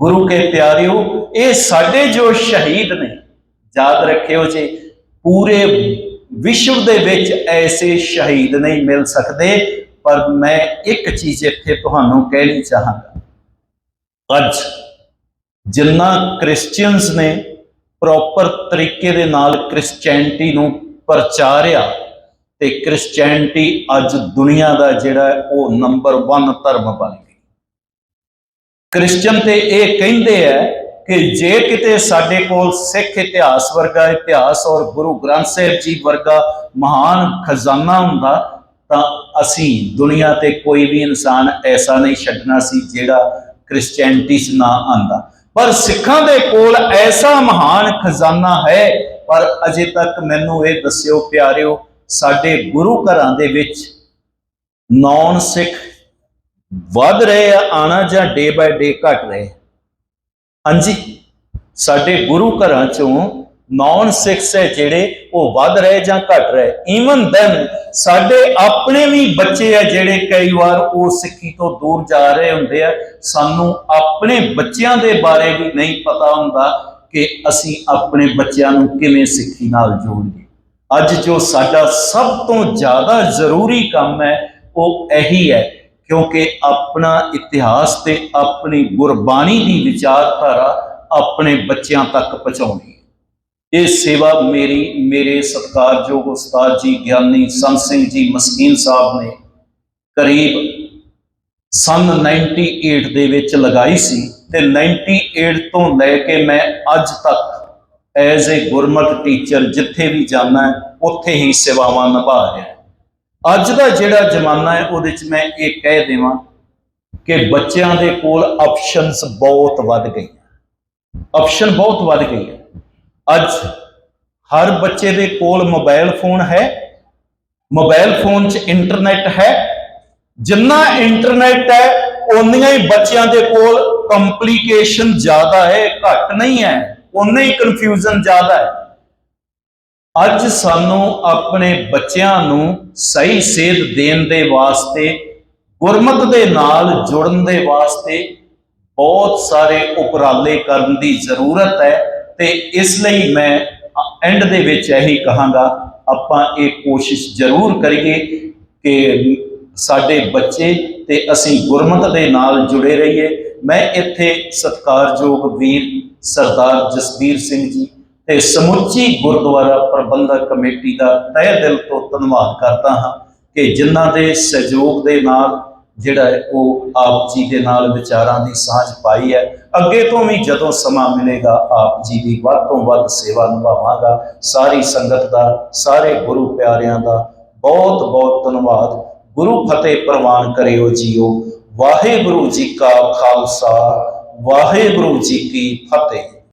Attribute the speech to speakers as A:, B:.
A: ਗੁਰੂ ਕੇ ਪਿਆਰਿਓ, ਇਹ ਸਾਡੇ ਜੋ ਸ਼ਹੀਦ ਨੇ, ਯਾਦ ਰੱਖਿਓ ਜੀ, ਪੂਰੇ ਵਿਸ਼ਵ ਦੇ ਵਿੱਚ ਐਸੇ ਸ਼ਹੀਦ ਨਹੀਂ ਮਿਲ ਸਕਦੇ, ਪਰ ਮੈਂ ਇੱਕ ਚੀਜ਼ ਇੱਥੇ ਤੁਹਾਨੂੰ ਕਹਿਣੀ ਚਾਹਾਂਗਾ। ਅੱਜ ਜਿੰਨਾ ਕ੍ਰਿਸਚੀਅਨਸ ਨੇ ਪ੍ਰੋਪਰ ਤਰੀਕੇ ਦੇ ਨਾਲ ਕ੍ਰਿਸਚੀਅਨਟੀ ਨੂੰ ਪ੍ਰਚਾਰਿਆ, ਤੇ ਕ੍ਰਿਸਚੀਅਨਟੀ ਅੱਜ ਦੁਨੀਆ ਦਾ ਜਿਹੜਾ ਉਹ ਨੰਬਰ 1 ਧਰਮ ਬਣ ਗਿਆ। ਕ੍ਰਿਸਚੀਅਨ ਤੇ ਇਹ ਕਹਿੰਦੇ ਆ ਕਿ ਜੇ ਕਿਤੇ ਸਾਡੇ ਕੋਲ ਸਿੱਖ ਇਤਿਹਾਸ ਵਰਗਾ ਇਤਿਹਾਸ ਔਰ ਗੁਰੂ ਗ੍ਰੰਥ ਸਾਹਿਬ ਜੀ ਵਰਗਾ ਮਹਾਨ ਖਜ਼ਾਨਾ ਹੁੰਦਾ, ਤਾਂ ਅਸੀਂ ਦੁਨੀਆ ਤੇ ਕੋਈ ਵੀ ਇਨਸਾਨ ਐਸਾ ਨਹੀਂ ਛੱਡਣਾ ਸੀ ਜਿਹੜਾ ਕ੍ਰਿਸਚੀਅਨਟੀ 'ਚ ਨਾ ਆਂਦਾ ਪਰ ਸਿੱਖਾਂ ਦੇ ਕੋਲ ਐਸਾ ਮਹਾਨ ਖਜ਼ਾਨਾ ਹੈ, ਪਰ ਅਜੇ ਤੱਕ ਮੈਨੂੰ ਇਹ ਦੱਸਿਓ ਪਿਆਰਿਓ, ਸਾਡੇ ਗੁਰੂ ਘਰਾਂ ਦੇ ਵਿੱਚ ਨੌਨ ਸਿੱਖ ਵੱਧ ਰਹੇ ਆ, ਆਣਾ ਜਾਂ ਡੇ ਬਾਏ ਡੇ ਘਟ ਰਹੇ ਹਾਂਜੀ, ਸਾਡੇ ਗੁਰੂ ਘਰਾਂ ਚੋਂ ਨੌਨ ਸਿੱਖਸ ਹੈ ਜਿਹੜੇ, ਉਹ ਵੱਧ ਰਹੇ ਜਾਂ ਘਟ ਰਹੇ। ਈਵਨ ਦੈਨ ਸਾਡੇ ਆਪਣੇ ਵੀ ਬੱਚੇ ਆ ਜਿਹੜੇ ਕਈ ਵਾਰ ਉਹ ਸਿੱਖੀ ਤੋਂ ਦੂਰ ਜਾ ਰਹੇ ਹੁੰਦੇ ਆ। ਸਾਨੂੰ ਆਪਣੇ ਬੱਚਿਆਂ ਦੇ ਬਾਰੇ ਵੀ ਨਹੀਂ ਪਤਾ ਹੁੰਦਾ ਕਿ ਅਸੀਂ ਆਪਣੇ ਬੱਚਿਆਂ ਨੂੰ ਕਿਵੇਂ ਸਿੱਖੀ ਨਾਲ ਜੋੜੀਏ। ਅੱਜ ਜੋ ਸਾਡਾ ਸਭ ਤੋਂ ਜ਼ਿਆਦਾ ਜ਼ਰੂਰੀ ਕੰਮ ਹੈ, ਉਹ ਇਹੀ ਹੈ ਕਿਉਂਕਿ ਆਪਣਾ ਇਤਿਹਾਸ ਤੇ ਆਪਣੀ ਗੁਰਬਾਣੀ ਦੀ ਵਿਚਾਰਧਾਰਾ ਆਪਣੇ ਬੱਚਿਆਂ ਤੱਕ ਪਹੁੰਚਾਉਣੀ ਇਹ ਸੇਵਾ ਮੇਰੀ, ਮੇਰੇ ਸਤਿਕਾਰਯੋਗ ਉਸਤਾਦ ਜੀ, ਗਿਆਨੀ ਸੰਤ ਸਿੰਘ ਜੀ, ਮਸਕੀਨ ਸਾਹਿਬ ਨੇ ਕਰੀਬ ਸਨ 98 ਦੇ ਵਿੱਚ ਲਗਾਈ ਸੀ ਤੇ 98 ਤੋਂ ਲੈ ਕੇ ਮੈਂ ਅੱਜ ਤੱਕ ਐਜ਼ ਅ ਗੁਰਮਤ ਟੀਚਰ ਜਿੱਥੇ ਵੀ ਜਾਣਾ ਉੱਥੇ ਹੀ ਸੇਵਾਵਾਂ ਨਿਭਾ ਰਿਹਾ। ਅੱਜ ਦਾ ਜਿਹੜਾ ਜ਼ਮਾਨਾ ਹੈ, ਉਹਦੇ 'ਚ ਮੈਂ ਇਹ ਕਹਿ ਦੇਵਾਂ ਕਿ ਬੱਚਿਆਂ ਦੇ ਕੋਲ ਆਪਸ਼ਨਸ ਬਹੁਤ ਵੱਧ ਗਈਆਂ ਆਪਸ਼ਨ ਬਹੁਤ ਵੱਧ ਗਈ ਹੈ ਅੱਜ ਹਰ ਬੱਚੇ ਦੇ ਕੋਲ ਮੋਬਾਈਲ ਫੋਨ ਹੈ ਮੋਬਾਈਲ ਫੋਨ 'ਚ ਇੰਟਰਨੈਟ ਹੈ, ਜਿੰਨਾ ਇੰਟਰਨੈਟ ਹੈ, ਓਨੀਆਂ ਹੀ ਬੱਚਿਆਂ ਦੇ ਕੋਲ ਕੰਪਲਿਕੇਸ਼ਨ ਜ਼ਿਆਦਾ ਹੈ, ਘੱਟ ਨਹੀਂ ਹੈ, ਓਨਾ ਹੀ ਕਨਫਿਊਜ਼ਨ ਜ਼ਿਆਦਾ ਹੈ। ਅੱਜ ਸਾਨੂੰ ਆਪਣੇ ਬੱਚਿਆਂ ਨੂੰ ਸਹੀ ਸੇਧ ਦੇਣ ਦੇ ਵਾਸਤੇ, ਗੁਰਮਤ ਦੇ ਨਾਲ ਜੁੜਨ ਦੇ ਵਾਸਤੇ ਬਹੁਤ ਸਾਰੇ ਉਪਰਾਲੇ ਕਰਨ ਦੀ ਜ਼ਰੂਰਤ ਹੈ ਤੇ ਇਸ ਲਈ ਮੈਂ ਐਂਡ ਦੇ ਵਿੱਚ ਇਹੀ ਕਹਾਂਗਾ, ਆਪਾਂ ਇਹ ਕੋਸ਼ਿਸ਼ ਜ਼ਰੂਰ ਕਰੀਏ ਕਿ ਸਾਡੇ ਬੱਚੇ ਤੇ ਅਸੀਂ ਗੁਰਮਤ ਦੇ ਨਾਲ ਜੁੜੇ ਰਹੀਏ। ਮੈਂ ਇੱਥੇ ਸਤਿਕਾਰਯੋਗ ਵੀਰ ਸਰਦਾਰ ਜਸਬੀਰ ਸਿੰਘ ਜੀ ਤੇ ਸਮੁੱਚੀ ਗੁਰਦੁਆਰਾ ਪ੍ਰਬੰਧਕ ਕਮੇਟੀ ਦਾ ਤਹਿ ਦਿਲ ਤੋਂ ਧੰਨਵਾਦ ਕਰਦਾ ਹਾਂ ਕਿ ਜਿਨ੍ਹਾਂ ਦੇ ਸਹਿਯੋਗ ਦੇ ਨਾਲ ਜਿਹੜਾ ਹੈ ਉਹ ਆਪ ਜੀ ਦੇ ਨਾਲ ਵਿਚਾਰਾਂ ਦੀ ਸਾਂਝ ਪਾਈ ਹੈ। ਅੱਗੇ ਤੋਂ ਵੀ ਜਦੋਂ ਸਮਾਂ ਮਿਲੇਗਾ, ਆਪ ਜੀ ਦੀ ਵੱਧ ਤੋਂ ਵੱਧ ਸੇਵਾ ਨਿਭਾਵਾਂਗਾ। ਸਾਰੀ ਸੰਗਤ ਦਾ, ਸਾਰੇ ਗੁਰੂ ਪਿਆਰਿਆਂ ਦਾ ਬਹੁਤ ਬਹੁਤ ਧੰਨਵਾਦ। ਗੁਰੂ ਫਤਿਹ ਪ੍ਰਵਾਨ ਕਰਿਓ ਜੀਓ। ਵਾਹਿਗੁਰੂ ਜੀ ਕਾ ਖਾਲਸਾ, ਵਾਹਿਗੁਰੂ ਜੀ ਕੀ ਫਤਿਹ।